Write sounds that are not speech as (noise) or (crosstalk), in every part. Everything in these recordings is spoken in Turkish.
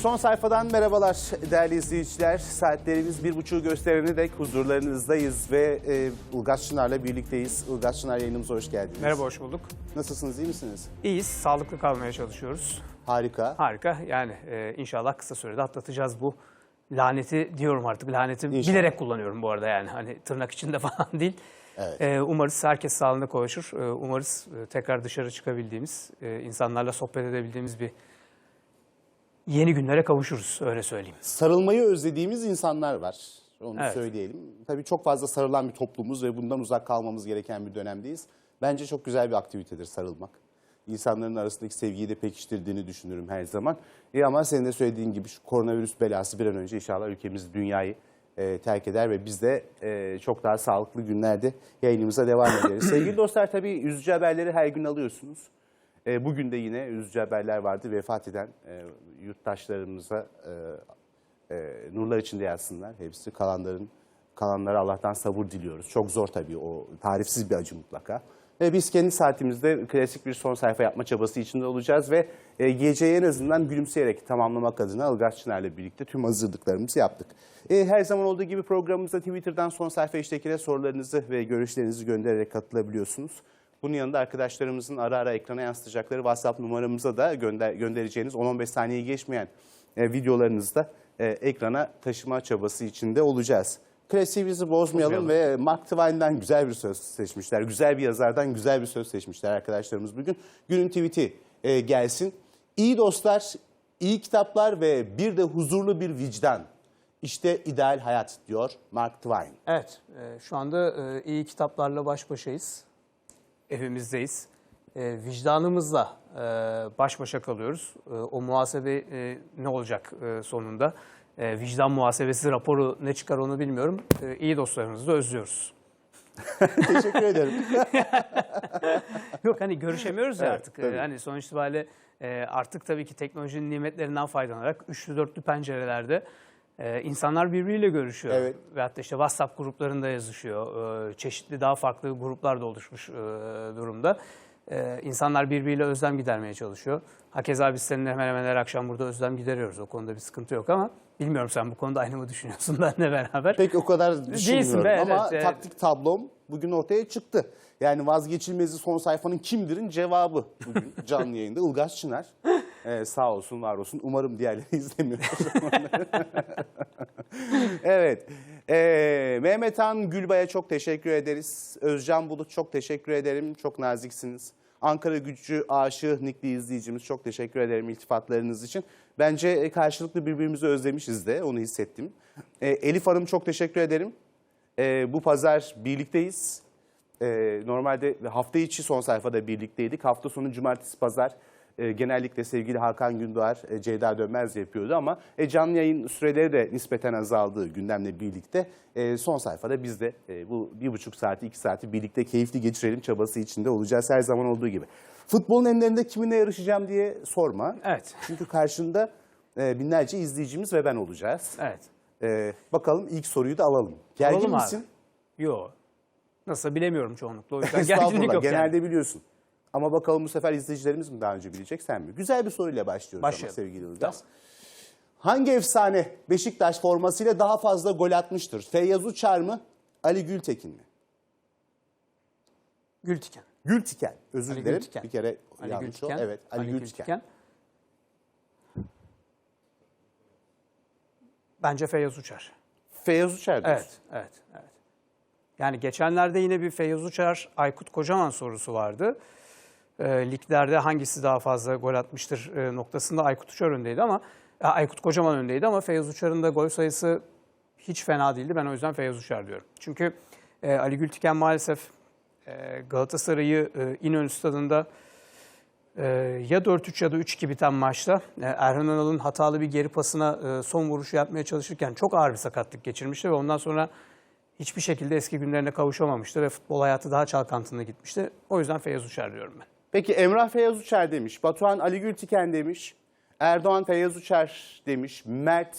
Son sayfadan merhabalar değerli izleyiciler. Saatlerimiz bir buçuğu gösterene dek huzurlarınızdayız ve e, Ilgaz Çınar'la birlikteyiz. Ilgaz Çınar yayınımıza hoş geldiniz. Merhaba, hoş bulduk. Nasılsınız, iyi misiniz? İyiyiz, sağlıklı kalmaya çalışıyoruz. Harika. Harika, yani e, inşallah kısa sürede atlatacağız bu laneti diyorum artık. Laneti İnşallah. bilerek kullanıyorum bu arada yani. Hani tırnak içinde (laughs) falan değil. Evet. E, umarız herkes sağlığında kavuşur. E, umarız e, tekrar dışarı çıkabildiğimiz, e, insanlarla sohbet edebildiğimiz bir yeni günlere kavuşuruz, öyle söyleyeyim. Sarılmayı özlediğimiz insanlar var. Onu Evet. söyleyelim. Tabii çok fazla sarılan bir toplumuz ve bundan uzak kalmamız gereken bir dönemdeyiz. Bence çok güzel bir aktivitedir sarılmak. İnsanların arasındaki sevgiyi de pekiştirdiğini düşünürüm her zaman. E ama senin de söylediğin gibi şu koronavirüs belası bir an önce inşallah ülkemiz, dünyayı e, terk eder ve biz de e, çok daha sağlıklı günlerde yayınımıza devam ederiz. (clears throat) Sevgili dostlar tabii üzücü haberleri her gün alıyorsunuz. E, bugün de yine üzücü haberler vardı. Vefat eden e, yurttaşlarımıza e, e, nurlar içinde yatsınlar hepsi. Kalanların kalanlara Allah'tan sabır diliyoruz. Çok zor tabii o tarifsiz bir acı mutlaka. Ve biz kendi saatimizde klasik bir son sayfa yapma çabası içinde olacağız ve e, geceyi en azından gülümseyerek tamamlamak adına Ilgaz Çınar'la birlikte tüm hazırlıklarımızı yaptık. E, her zaman olduğu gibi programımıza Twitter'dan son sayfa iştekine sorularınızı ve görüşlerinizi göndererek katılabiliyorsunuz. Bunun yanında arkadaşlarımızın ara ara ekrana yansıtacakları WhatsApp numaramıza da gönder, göndereceğiniz 10-15 saniyeyi geçmeyen e, videolarınızı da e, ekrana taşıma çabası içinde olacağız. Klasiğimizi bozmayalım, Bozmayalım. ve Mark Twain'den güzel bir söz seçmişler. Güzel bir yazardan güzel bir söz seçmişler arkadaşlarımız bugün. Günün tweet'i e, gelsin. İyi dostlar, iyi kitaplar ve bir de huzurlu bir vicdan. İşte ideal hayat diyor Mark Twain. Evet, e, şu anda e, iyi kitaplarla baş başayız. Evimizdeyiz. E, vicdanımızla e, baş başa kalıyoruz. E, o muhasebe e, ne olacak e, sonunda? E, vicdan muhasebesi raporu ne çıkar onu bilmiyorum. E, iyi dostlarımızı da özlüyoruz. (laughs) Teşekkür ederim. (laughs) Yok hani görüşemiyoruz ya Evet, artık. tabii. Hani sonuç itibariyle e, artık tabii ki teknolojinin nimetlerinden faydalanarak üçlü dörtlü pencerelerde e, insanlar birbiriyle görüşüyor. Evet. Ve hatta işte WhatsApp gruplarında yazışıyor. E, çeşitli daha farklı gruplar da oluşmuş e, durumda. E, insanlar birbiriyle özlem gidermeye çalışıyor. Hakeza biz seninle hemen hemen her akşam burada özlem gideriyoruz. O konuda bir sıkıntı yok ama bilmiyorum sen bu konuda aynı mı düşünüyorsun (laughs) benle beraber. Pek o kadar düşünmüyorum be, ama evet. taktik tablom bugün ortaya çıktı. Yani vazgeçilmezi son sayfanın kimdirin cevabı bugün (laughs) canlı yayında. Ilgaz Çınar. Ee, sağ olsun, var olsun. Umarım diğerleri (laughs) izlemiyor. (laughs) evet. Ee, Mehmet Han Gülbay'a çok teşekkür ederiz. Özcan Bulut çok teşekkür ederim. Çok naziksiniz. Ankara Gücü aşığı Nikli izleyicimiz çok teşekkür ederim iltifatlarınız için. Bence e, karşılıklı birbirimizi özlemişiz de onu hissettim. Ee, Elif Hanım çok teşekkür ederim. Ee, bu pazar birlikteyiz. Ee, normalde hafta içi son sayfada birlikteydik. Hafta sonu cumartesi pazar e, genellikle sevgili Hakan Gündoğar, e, Ceyda Dönmez yapıyordu ama e, canlı yayın süreleri de nispeten azaldığı gündemle birlikte e, son sayfada biz de e, bu bir buçuk saati, iki saati birlikte keyifli geçirelim çabası içinde olacağız her zaman olduğu gibi. Futbolun enlerinde kiminle yarışacağım diye sorma. Evet. Çünkü karşında e, binlerce izleyicimiz ve ben olacağız. Evet. E, bakalım ilk soruyu da alalım. Gergin Alalım misin? Yok. Nasıl bilemiyorum çoğunlukla. O yüzden (laughs) gerginlik Estağfurullah. yok yani. Genelde biliyorsun. Ama bakalım bu sefer izleyicilerimiz mi daha önce bilecek sen mi? Güzel bir soruyla başlıyoruz ama Başlayalım. sevgili Ilgaz. Hangi efsane Beşiktaş formasıyla daha fazla gol atmıştır? Feyyaz Uçar mı? Ali Gültekin mi? Gültiken. Gültiken. Özür Ali dilerim. Gültiken. Bir kere Ali yanlış Gültiken. o. Evet Ali, Gültiken. Bence Feyyaz Uçar. Feyyaz Uçar diyorsun. Evet, evet, evet. Yani geçenlerde yine bir Feyyaz Uçar, Aykut Kocaman sorusu vardı. E, liglerde hangisi daha fazla gol atmıştır e, noktasında Aykut Uçar öndeydi ama e, Aykut Kocaman öndeydi ama Feyyaz Uçar'ın da gol sayısı hiç fena değildi. Ben o yüzden Feyyaz Uçar diyorum. Çünkü e, Ali Gültiken maalesef e, Galatasaray'ı e, İnönü Stadı'nda Ee, ya 4-3 ya da 3-2 biten maçta e, Erhan Önal'ın hatalı bir geri pasına e, son vuruşu yapmaya çalışırken çok ağır bir sakatlık geçirmişti ve ondan sonra hiçbir şekilde eski günlerine kavuşamamıştı ve futbol hayatı daha çalkantılı gitmişti. O yüzden Feyyaz Uçar diyorum ben. Peki Emrah Feyyaz Uçar demiş. Batuhan Ali Gültiken demiş. Erdoğan Feyyaz Uçar demiş. Mert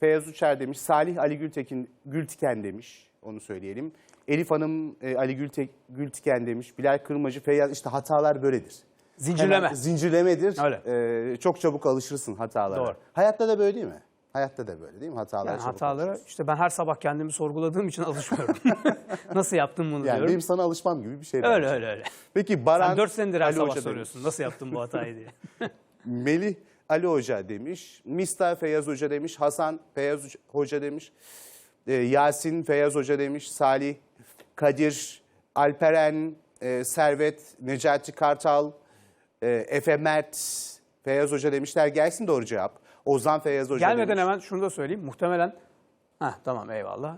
Feyyaz Uçar demiş. Salih Ali Gültekin Gültiken demiş. Onu söyleyelim. Elif Hanım e, Ali Gülte, Gültiken demiş. Bilal Kırmacı Feyyaz işte hatalar böyledir. Zincirleme. Hemen zincirlemedir. Öyle. Ee, çok çabuk alışırsın hatalara. Doğru. Hayatta da böyle değil mi? Hayatta da böyle değil mi? Hatalara Yani hatalara işte ben her sabah kendimi sorguladığım için alışmıyorum. (laughs) (laughs) Nasıl yaptım bunu Yani diyorum. benim sana alışmam gibi bir şey. Öyle bence. öyle öyle. Peki Baran Sen 4 senedir her Ali sabah Hoca soruyorsun. demiş. Nasıl yaptın bu hatayı diye. (laughs) Melih Ali Hoca demiş. Mista Feyyaz Hoca demiş. Hasan Feyyaz Hoca demiş. Ee, Yasin Feyyaz Hoca demiş. Salih, Kadir, Alperen, e, Servet, Necati Kartal, e, Efe Mert, Feyyaz Hoca demişler. Gelsin doğru cevap. Ozan Feyyaz Hoca Gelmeden demiş. hemen şunu da söyleyeyim. Muhtemelen Heh, tamam eyvallah.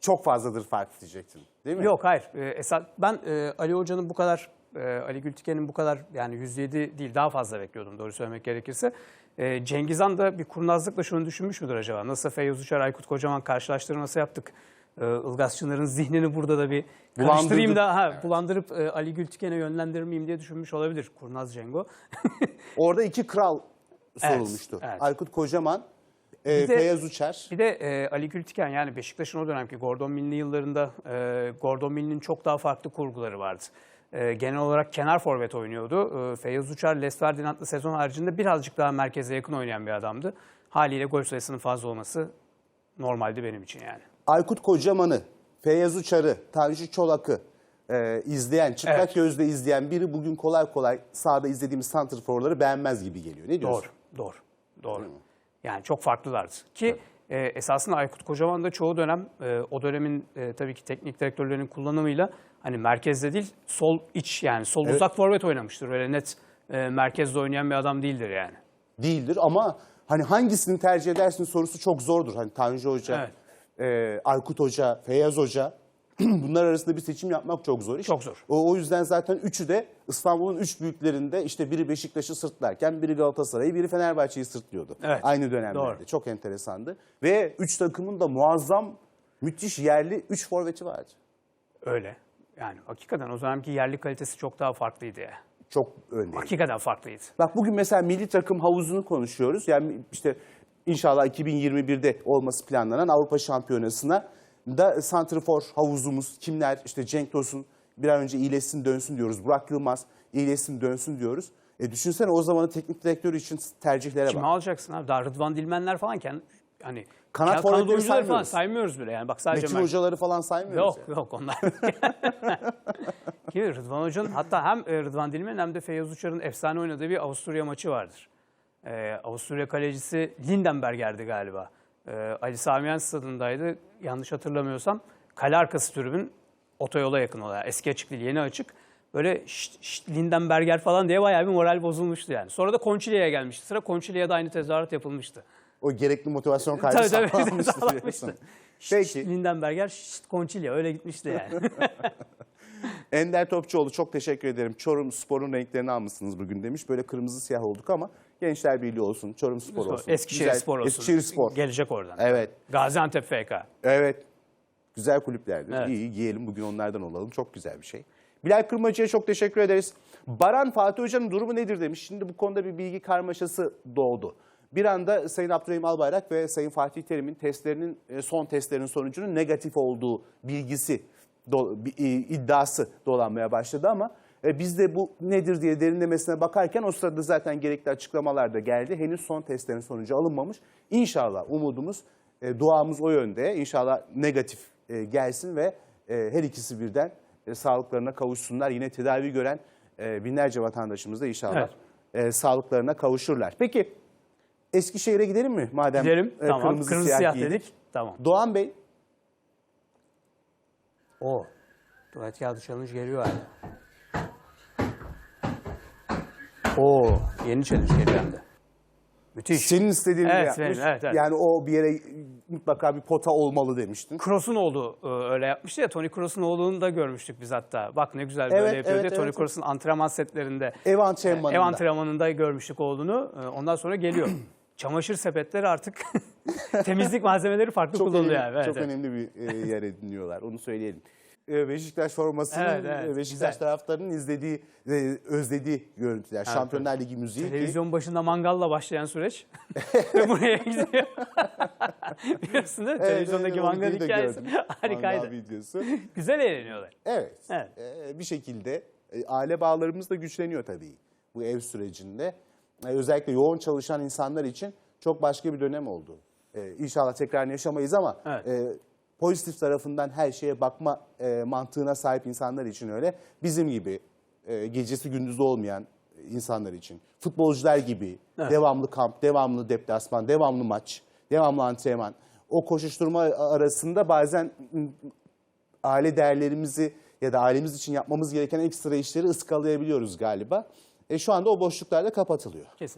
Çok fazladır fark diyecektin. Değil mi? Yok hayır. Ee, esas ben e, Ali Hoca'nın bu kadar e, Ali Gültiken'in bu kadar yani 107 değil daha fazla bekliyordum doğru söylemek gerekirse. E, Cengiz Han da bir kurnazlıkla şunu düşünmüş müdür acaba? Nasıl Feyyaz Uçar, Aykut Kocaman karşılaştırması yaptık. E, Ilgaz Çınar'ın zihnini burada da bir karıştırayım da ha, bulandırıp e, Ali Gültiken'e yönlendirmeyeyim diye düşünmüş olabilir Kurnaz Cengo. (laughs) Orada iki kral sorulmuştu. evet. Aykut Kocaman, e, Bir de- Feyyaz Uçar. Bir de e, Ali Gültiken yani Beşiktaş'ın o dönemki Gordon Mill'li yıllarında e, Gordon Mill'in çok daha farklı kurguları vardı. E, genel olarak kenar forvet oynuyordu. E, Feyyaz Uçar, Les Ferdinand'lı sezon haricinde birazcık daha merkeze yakın oynayan bir adamdı. Haliyle gol sayısının fazla olması normaldi benim için yani. Aykut Kocaman'ı, Feyyaz Uçar'ı, Tanju Çolak'ı e, izleyen, çıplak Evet. gözle izleyen biri bugün kolay kolay sahada izlediğimiz santrforları beğenmez gibi geliyor. Ne diyorsun? Doğru, doğru, doğru. Yani çok farklılardı. Ki e, esasında Aykut Kocaman da çoğu dönem e, o dönemin e, tabii ki teknik direktörlerinin kullanımıyla hani merkezde değil sol iç yani sol Evet. uzak forvet oynamıştır. Öyle net e, merkezde oynayan bir adam değildir yani. Değildir ama hani hangisini tercih edersin sorusu çok zordur. Hani Tanju Hoca, Evet. e, Aykut Hoca, Feyyaz Hoca (clears throat) bunlar arasında bir seçim yapmak çok zor iş. Çok zor. O, o yüzden zaten üçü de İstanbul'un üç büyüklerinde işte biri Beşiktaş'ı sırtlarken biri Galatasaray'ı, biri Fenerbahçe'yi sırtlıyordu. Evet. Aynı dönemlerde. Doğru. Çok enteresandı. Ve üç takımın da muazzam, müthiş yerli üç forveti vardı. Öyle. Yani hakikaten o zamanki yerli kalitesi çok daha farklıydı ya. Çok öndeydi. Hakikaten farklıydı. Bak bugün mesela milli takım havuzunu konuşuyoruz. Yani işte inşallah 2021'de olması planlanan Avrupa Şampiyonası'na da santrfor havuzumuz kimler? İşte Cenk Tosun bir an önce iyileşsin dönsün diyoruz. Burak Yılmaz iyileşsin dönsün diyoruz. E düşünsene o zamanın teknik direktörü için tercihlere Kimi bak. alacaksın abi? Daha Rıdvan Dilmenler falan kendi hani Kanat forvetleri oyuncuları falan saymıyoruz. saymıyoruz bile yani. Bak sadece Metin Mert- hocaları falan saymıyoruz. Yok ya. yok onlar. (laughs) Ki Rıdvan Hoca'nın hatta hem e, Rıdvan Dilmen hem de Feyyaz Uçar'ın efsane oynadığı bir Avusturya maçı vardır. Ee, Avusturya kalecisi Lindenberger'di galiba. Ee, Ali Samiyen stadındaydı. Yanlış hatırlamıyorsam. Kale arkası tribün otoyola yakın olan. Eski açık değil yeni açık. Böyle şşt, şşt, Lindenberger falan diye bayağı bir moral bozulmuştu yani. Sonra da Konçilya'ya gelmişti. Sıra Konçilya'da aynı tezahürat yapılmıştı. O gerekli motivasyon kaybı Tabii tabii sağlanmıştı. Şşt, Peki. Lindenberger, şşt, Konçilya öyle gitmişti yani. (laughs) Ender Topçuoğlu çok teşekkür ederim. Çorum Spor'un renklerini almışsınız bugün demiş. Böyle kırmızı siyah olduk ama Gençler Birliği olsun, Çorum Spor olsun. Eskişehir Güzel- Spor olsun. Eskişehir Spor. Gelecek oradan. Evet, Gaziantep FK. evet. Güzel kulüplerdir. Evet. İyi giyelim bugün onlardan olalım. Çok güzel bir şey. Bilal Kırmacı'ya çok teşekkür ederiz. Baran Fatih Hoca'nın durumu nedir demiş. Şimdi bu konuda bir bilgi karmaşası doğdu. Bir anda Sayın Abdurrahim Albayrak ve Sayın Fatih Terim'in testlerinin e, son testlerinin sonucunun negatif olduğu bilgisi do- e, iddiası dolanmaya başladı ama e, biz de bu nedir diye derinlemesine bakarken o sırada zaten gerekli açıklamalar da geldi. Henüz son testlerin sonucu alınmamış. İnşallah umudumuz, e, duamız o yönde. İnşallah negatif e, gelsin ve e, her ikisi birden e, sağlıklarına kavuşsunlar. Yine tedavi gören e, binlerce vatandaşımız da inşallah e, sağlıklarına kavuşurlar. Peki Eskişehir'e gidelim mi madem? Gidelim. e, tamam. Kırmızı, siyah, giydik? dedik. Tamam. Doğan Bey O. Tuvalet kağıdı challenge geliyor abi. Oo. Yeni hem de. Müthiş. senin istediğini Evet, yapmış. benim, evet, evet. Yani o bir yere mutlaka bir pota olmalı demiştin. Kroos'un oğlu e, öyle yapmıştı ya. Tony Kroos'un oğlunu da görmüştük biz hatta. Bak ne güzel böyle Evet, yapıyor evet, diye. Tony evet. Kroos'un antrenman setlerinde. Ev antrenmanında. Ev antrenmanında görmüştük oğlunu. E, Ondan sonra geliyor. (clears throat) Çamaşır sepetleri artık (laughs) temizlik malzemeleri farklı çok kullanılıyor. önemli, abi. Evet, çok evet. önemli bir e, yer ediniyorlar. Onu söyleyelim. E, Beşiktaş formasının Evet, evet, e, Beşiktaş güzel. taraftarının izlediği, e, özlediği görüntüler. Şampiyonlar Ligi müziği. ki- Televizyon başında mangalla başlayan süreç (laughs) ve buraya gidiyor. (laughs) Biliyorsun değil mi? Evet, Televizyondaki evet, mangal hikayesi (laughs) harikaydı. Mangal videosu. Güzel eğleniyorlar. Evet. Evet. E, bir şekilde aile bağlarımız da güçleniyor tabii bu ev sürecinde. E, özellikle yoğun çalışan insanlar için çok başka bir dönem oldu. E, inşallah tekrar yaşamayız ama Evet. e, pozitif tarafından her şeye bakma e, mantığına sahip insanlar için öyle. Bizim gibi e, gecesi gündüzü olmayan insanlar için. Futbolcular gibi Evet. devamlı kamp, devamlı deplasman, devamlı maç, devamlı antrenman. O koşuşturma arasında bazen aile değerlerimizi ya da ailemiz için yapmamız gereken ekstra işleri ıskalayabiliyoruz galiba. E, şu anda o boşluklar da kapatılıyor. Kesin.